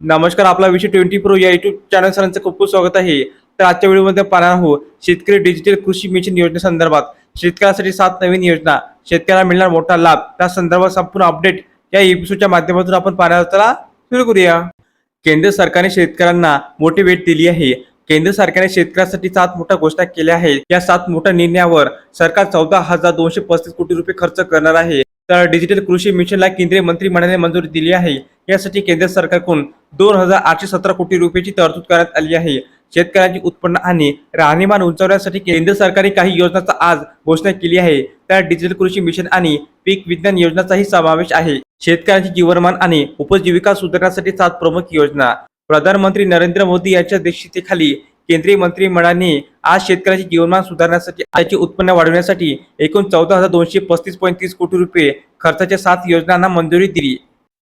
नमस्कार आपला विषय ट्वेंटी प्रो या युट्यूब चॅनल सरांचं खूप खूप स्वागत आहे. तर आजच्या व्हिडिओमध्ये पाहणार आहोत शेतकरी डिजिटल कृषी मिशन योजनेसंदर्भात शेतकऱ्यासाठी सात नवीन योजना. शेतकऱ्याला मिळणार मोठा लाभ. त्या संदर्भात संपूर्ण अपडेट या एपिसोडच्या माध्यमातून आपण पाहण्याला सुरू करूया. केंद्र सरकारने शेतकऱ्यांना मोठी भेट दिली आहे. केंद्र सरकारने शेतकऱ्यासाठी सात मोठ्या घोषणा केल्या आहेत. या सात मोठ्या निर्णयावर सरकार चौदा हजार दोनशे पस्तीस कोटी रुपये खर्च करणार आहे. तर डिजिटल कृषी मिशनला केंद्रीय मंत्रिमंडळाने मंजुरी दिली आहे. यासाठी केंद्र सरकारकडून दोन हजार आठशे सतरा कोटी रुपयाची तरतूद करण्यात आली आहे. शेतकऱ्यांचे उत्पन्न आणि राहणीमान उंचावण्यासाठी केंद्र सरकारने काही योजनांचा आज घोषणा केली आहे. त्या डिजिटल कृषी मिशन आणि पीक विज्ञान योजनाचाही समावेश आहे. शेतकऱ्यांचे जीवनमान आणि उपजीविका सुधारण्यासाठी सात प्रमुख योजना. प्रधानमंत्री नरेंद्र मोदी यांच्या अध्यक्षतेखाली केंद्रीय मंत्रिमंडळाने आज शेतकऱ्याचे जीवनमान सुधारण्यासाठी त्याचे उत्पन्न वाढवण्यासाठी एकूण चौदा हजार दोनशे पस्तीस पॉईंट तीस कोटी रुपये खर्चाच्या सात योजनांना मंजुरी दिली.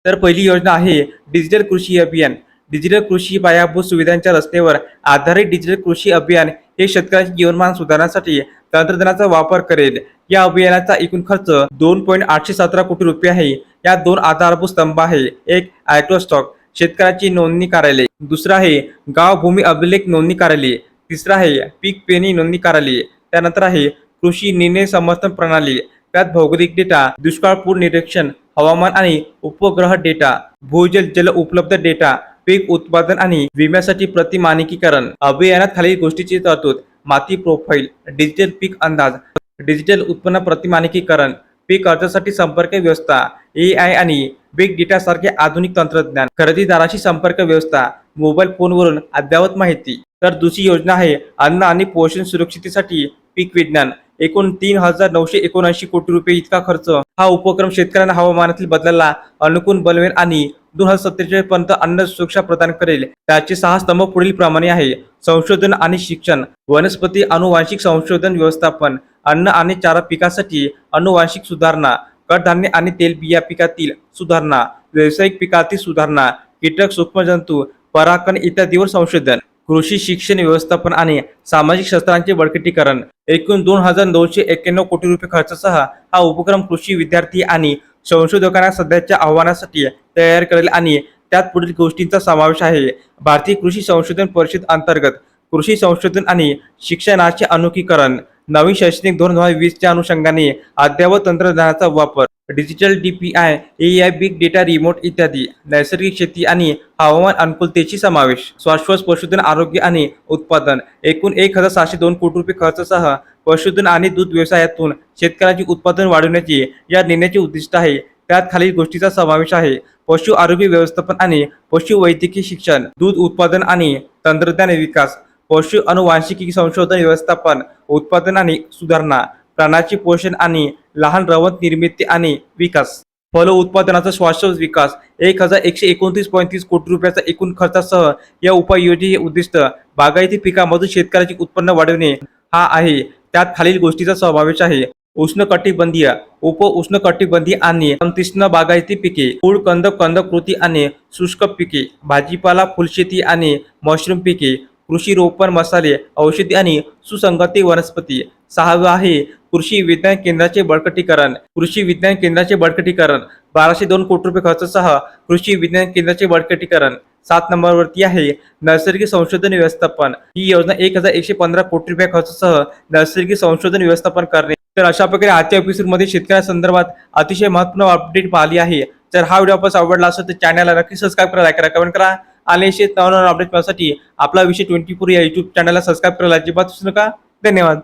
तर पहिली योजना आहे डिजिटल कृषी अभियान. डिजिटल कृषी पायाभूत सुविधांच्या रचनेवर आधारित डिजिटल कृषी अभियान हे शेतकऱ्यांचे जीवनमान सुधारण्यासाठी तंत्रज्ञानाचा वापर करेल. या अभियानाचा एकूण खर्च दोन पॉईंट आठशे सतरा कोटी रुपये आहे. या दोन आधारभूत स्तंभ आहे. एक आयक्रोस्टॉक शेतकऱ्याची नोंदणी कार्यालय दुसरा आहे गाव भूमी अभिलेख नोंदणी कार्यालय तिसरा आहे पीक पेरणी नोंदणी कार्यालय त्यानंतर आहे कृषी निर्णय समर्थन प्रणाली. त्यात भौगोलिक डेटा दुष्काळ पूर निरीक्षण हवामान आणि उपग्रह डेटा भूजल जल उपलब्ध डेटा पीक उत्पादन आणि विम्यासाठी प्रतिमानिकीकरण अभियानात खालील गोष्टीची तरतूद माती प्रोफाईल डिजिटल पीक अंदाज डिजिटल उत्पन्न प्रतिमानिकीकरण पीक अर्जासाठी संपर्क व्यवस्था ए आय आणि बिग डेटा सारखे आधुनिक तंत्रज्ञान खरेदीदाराशी संपर्क व्यवस्था मोबाईल फोनवरून अद्ययावत माहिती. तर दुसरी योजना आहे अन्न आणि पोषण सुरक्षितेसाठी पीक विज्ञान. एकूण तीन हजार नऊशे एकोणऐंशी कोटी रुपये इतका खर्च. हा उपक्रम शेतकऱ्यांना हवामानातील बदलाला अनुकूल बनवेल आणि दोन हजार सत्तेचाळीस पर्यंत अन्न सुरक्षा प्रदान करेल. त्याचे सहा स्तंभ पुढील प्रमाणे आहे. संशोधन आणि शिक्षण वनस्पती अनुवांशिक संशोधन व्यवस्थापन अन्न आणि चारा पिकासाठी अनुवांशिक सुधारणा कडधान्य आणि तेलबिया पिकातील सुधारणा व्यावसायिक पिकातील सुधारणा कीटक सूक्ष्मजंतू पराकण इत्यादीवर संशोधन कृषी शिक्षण व्यवस्थापन आणि सामाजिक शास्त्रांचे बळकटीकरण. एकूण दोन हजार दोनशे एक्क्याण्णव कोटी रुपये खर्चासह हा उपक्रम कृषी विद्यार्थी आणि संशोधकांना सध्याच्या आव्हानासाठी तयार करेल आणि त्यात पुढील गोष्टींचा समावेश आहे. भारतीय कृषी संशोधन परिषद अंतर्गत कृषी संशोधन आणि शिक्षणाचे अनोखीकरण नवीन शैक्षणिक धोरण दोन हजार वीसच्या अनुषंगाने अद्ययावत तंत्रज्ञानाचा वापर digital DPI I big data remote इत्यादी नैसर्गिक शेती आणि हवामान अनुकूलतेची समावेश श्वासोच्छ्वास पशुधन आरोग्य आणि उत्पादन एकूण एक हजार सहाशे दोन कोटी रुपये खर्चासह पशुधन आणि दूध व्यवसायातून शेतकऱ्यांचे उत्पादन वाढवण्याचे या निर्णयाचे उद्दिष्ट आहे. त्यात खालील गोष्टीचा समावेश आहे. पशु आरोग्य व्यवस्थापन आणि पशुवैद्यकीय शिक्षण दूध उत्पादन आणि तंत्रज्ञान विकास पशु अनुवांशिकी संशोधन व्यवस्थापन उत्पादन आणि सुधारणा प्राण्याचे पोषण आणि लहान रवत निर्मिती आणि विकास. फल उत्पादनाचा शाश्वत विकास एक हजार एकशे एकोणतीस पॉईंट तीस कोटी रुपयाचा एकूण खर्चासह या उपाययोजने उद्दिष्ट बागायती पिकामधून शेतकऱ्याचे उत्पन्न वाढवणे हा आहे. त्यात खालील गोष्टीचा समावेश आहे. उष्णकटिबंधीय उप उष्णकटिबंधीय आणि संतिष्ण बागायती पिके फूळ कंद कंद कृती आणि शुष्क पिके भाजीपाला फुलशेती आणि मशरूम पिके कृषी रोपण मसाले औषधी आणि सुसंगती वनस्पती. सहावं आहे कृषी विज्ञान केंद्राचे बळकटीकरण. कृषी विज्ञान केंद्राचे बळकटीकरण. बाराशे दोन कोटी रुपये खर्चासह कृषी विज्ञान केंद्राचे बळकटीकरण. सात नंबरवरती आहे नैसर्गिक संशोधन व्यवस्थापन. ही योजना एक हजार एकशे पंधरा कोटी रुपये खर्चासह नैसर्गिक संशोधन व्यवस्थापन करणे तर अशा प्रकारे आजच्या एपिसोडमध्ये शेतकऱ्यासंदर्भात अतिशय महत्त्वपूर्ण अपडेट पाहिली आहे. जर हा व्हिडिओ आपण आवडला असेल तर चॅनलला नक्की सबस्क्राईब करा लाईक करा कमेंट करा आणि असे नवनवीन अपडेट पाहण्यासाठी आपला विषय ट्वेंटी फोर या युट्यूब चॅनलला सबस्क्राईब करायला अजिबात विसरू नका. धन्यवाद.